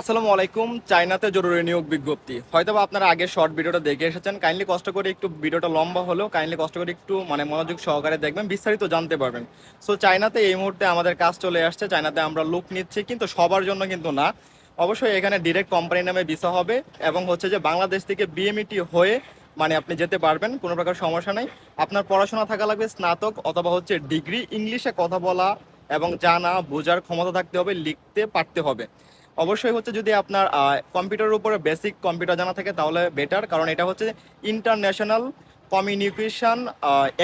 আসসালামু আলাইকুম, চায়নাতে জরুরি নিয়োগ বিজ্ঞপ্তি। হয়তো আপনারা আগে শর্ট ভিডিওটা দেখে এসেছেন, কাইন্ডলি কষ্ট করে একটু ভিডিওটা লম্বা হলেও কাইন্ডলি কষ্ট করে একটু মানে মনোযোগ সহকারে দেখবেন, বিস্তারিত জানতে পারবেন। সো চায়নাতে এই মুহূর্তে আমাদের কাজ চলে আসছে, চায়নাতে আমরা লুক নিচ্ছি, কিন্তু সবার জন্য কিন্তু না। অবশ্যই এখানে ডিরেক্ট কোম্পানি নামে ভিসা হবে, এবং হচ্ছে যে বাংলাদেশ থেকে বিএমইটি হয়ে মানে আপনি যেতে পারবেন, কোনো প্রকার সমস্যা নেই। আপনার পড়াশোনা থাকা লাগবে স্নাতক, অথবা হচ্ছে ডিগ্রি ইংলিশে কথা বলা, এবং জানা, বোঝার ক্ষমতা থাকতে হবে, লিখতে পারতে হবে। অবশ্যই হচ্ছে যদি আপনার কম্পিউটারের উপরে বেসিক কম্পিউটার জানা থাকে তাহলে বেটার কারণ এটা হচ্ছে ইন্টারন্যাশনাল কমিউনিকেশন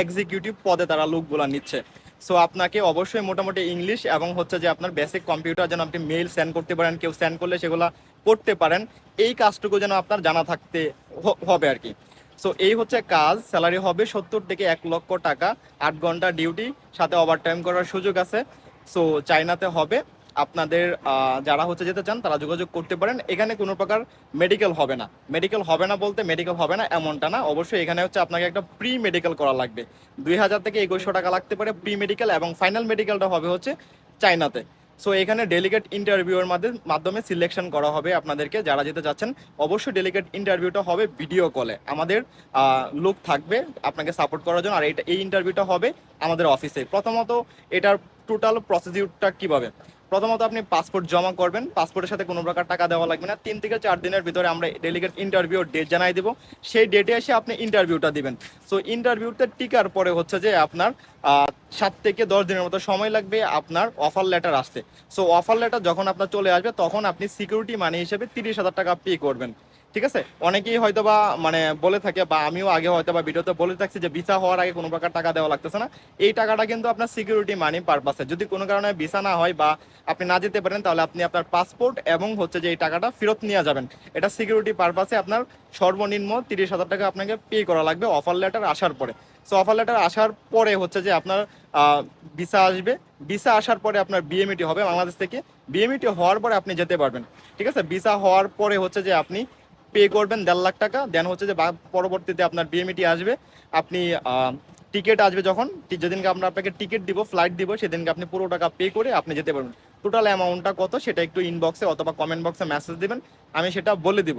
এক্সিকিউটিভ পদে তারা লোকগুলো নিচ্ছে। সো আপনাকে অবশ্যই মোটামুটি ইংলিশ এবং হচ্ছে যে আপনার বেসিক কম্পিউটার যেন আপনি মেইল সেন্ড করতে পারেন, কেউ সেন্ড করলে সেগুলো পড়তে পারেন, এই কাজটুকু যেন আপনার জানা থাকতে হবে আর কি। সো এই হচ্ছে কাজ স্যালারি হবে সত্তর থেকে এক লক্ষ টাকা, আট ঘণ্টা ডিউটি সাথে ওভারটাইম করার সুযোগ আছে। সো চাইনাতে হবে। আপনাদের যারা হচ্ছে যেতে চান তারা যোগাযোগ করতে পারেন। এখানে কোনো প্রকার মেডিকেল হবে না। মেডিকেল হবে না বলতে মেডিকেল হবে না, এমনটা না। অবশ্যই এখানে হচ্ছে আপনাকে একটা প্রি মেডিকেল করা লাগবে। দুই হাজার থেকে একুশশো টাকা লাগতে পারে প্রি মেডিকেল এবং ফাইনাল মেডিকেলটা হবে হচ্ছে চাইনাতে সো এখানে ডেলিগেট ইন্টারভিউর মাধ্যমে সিলেকশন করা হবে আপনাদেরকে। যারা যেতে চাচ্ছেন, অবশ্যই ডেলিগেট ইন্টারভিউটা হবে ভিডিও কলে আমাদের লোক থাকবে আপনাকে সাপোর্ট করার জন্য। আর এই ইন্টারভিউটা হবে আমাদের অফিসে প্রথমত, এটার টোটাল প্রসিডিউরটা কীভাবে? প্রথমত আপনি পাসপোর্ট জমা করবেন। পাসপোর্টের সাথে কোনো প্রকার টাকা দেওয়া লাগবে না। তিন থেকে চার দিনের ভিতরে আমরা ডেলিগেট ইন্টারভিউ ডেট জানাই দেবো। সেই ডেটে এসে আপনি ইন্টারভিউটা দিবেন। সো ইন্টারভিউতে টিকার পরে হচ্ছে যে আপনার সাত থেকে দশ দিনের মতো সময় লাগবে আপনার অফার লেটার আসতে। সো অফার লেটার যখন আপনার চলে আসবে, তখন আপনি সিকিউরিটি মানি হিসেবে তিরিশ হাজার টাকা পে করবেন। ঠিক আছে? অনেকেই হয়তো বা মানে বলে থাকে বা আমিও আগে হয়তো বা ভিডিওতে বলে থাকছি যে ভিসা হওয়ার আগে কোনো প্রকার টাকা দেওয়া লাগতেছে না। এই টাকাটা কিন্তু আপনার সিকিউরিটি মানি পারপাসে যদি কোনো কারণে ভিসা না হয় বা আপনি না যেতে পারেন, তাহলে আপনি আপনার পাসপোর্ট এবং হচ্ছে যে এই টাকাটা ফেরত নিয়ে যাবেন। এটা সিকিউরিটি পারপাসে আপনার সর্বনিম্ন তিরিশ হাজার টাকা আপনাকে পে করা লাগবে অফার লেটার আসার পরে। সো অফার লেটার আসার পরে হচ্ছে যে আপনার ভিসা আসবে। ভিসা আসার পরে আপনার বিএমইটি হবে। বাংলাদেশ থেকে বিএমইটি হওয়ার পরে আপনি যেতে পারবেন। ঠিক আছে? ভিসা হওয়ার পরে হচ্ছে যে আপনি পে করবেন দেড় লাখ টাকা দেন হচ্ছে যে পরবর্তীতে আপনার বিএমইটি আসবে, আপনি টিকিট আসবে যখন যেদিনকে আমরা আপনাকে টিকিট দিব ফ্লাইট দিব, সেদিনকে আপনি পুরো টাকা পে করে আপনি যেতে পারবেন। টোটাল অ্যামাউন্টটা কত সেটা একটু ইনবক্সে অথবা কমেন্ট বক্সে মেসেজ দিবেন, আমি সেটা বলে দিব।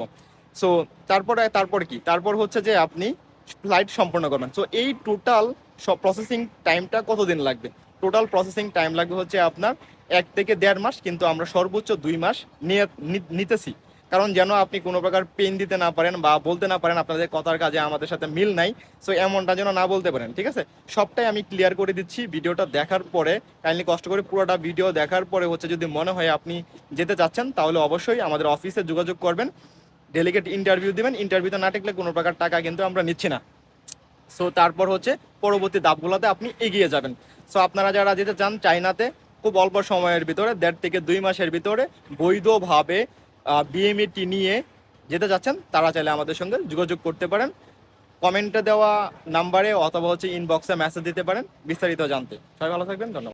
সো তারপরে, তারপর কি? তারপর হচ্ছে যে আপনি ফ্লাইট সম্পূর্ণ করবেন। সো এই টোটাল সব প্রসেসিং টাইমটা কতদিন লাগবে? টোটাল প্রসেসিং টাইম লাগবে হচ্ছে আপনার এক থেকে দেড় মাস, কিন্তু আমরা সর্বোচ্চ দুই মাস নিয়ে নিতেছি। কারণ যেন আপনি কোনো প্রকার পেন দিতে না পারেন বা বলতে না পারেন আপনাদের কথার কাজে আমাদের সাথে মিল নাই। সো এমনটা যেন না বলতে পারেন, ঠিক আছে? সবটাই আমি ক্লিয়ার করে দিচ্ছি ভিডিওটা দেখার পরে। কাইন্ডলি কষ্ট করে পুরোটা ভিডিও দেখার পরে হচ্ছে যদি মনে হয় আপনি যেতে চাচ্ছেন, তাহলে অবশ্যই আমাদের অফিসে যোগাযোগ করবেন। ডেলিগেট ইন্টারভিউ দেবেন। ইন্টারভিউতে না টিকলে কোনো প্রকার টাকা কিন্তু আমরা নিচ্ছি না। সো তারপর হচ্ছে পরবর্তী ধাপগুলোতে আপনি এগিয়ে যাবেন। সো আপনারা যারা যেতে চান চাইনাতে খুব অল্প সময়ের ভিতরে, দেড় থেকে দুই মাসের ভিতরে বৈধভাবে বিএমইটি নিয়ে যেতে চাচ্ছেন তারা চাইলে আমাদের সঙ্গে যোগাযোগ করতে পারেন। কমেন্টে দেওয়া নাম্বারে অথবা হচ্ছে ইনবক্সে মেসেজ দিতে পারেন, বিস্তারিত জানতে। সবাই ভালো থাকবেন, ধন্যবাদ।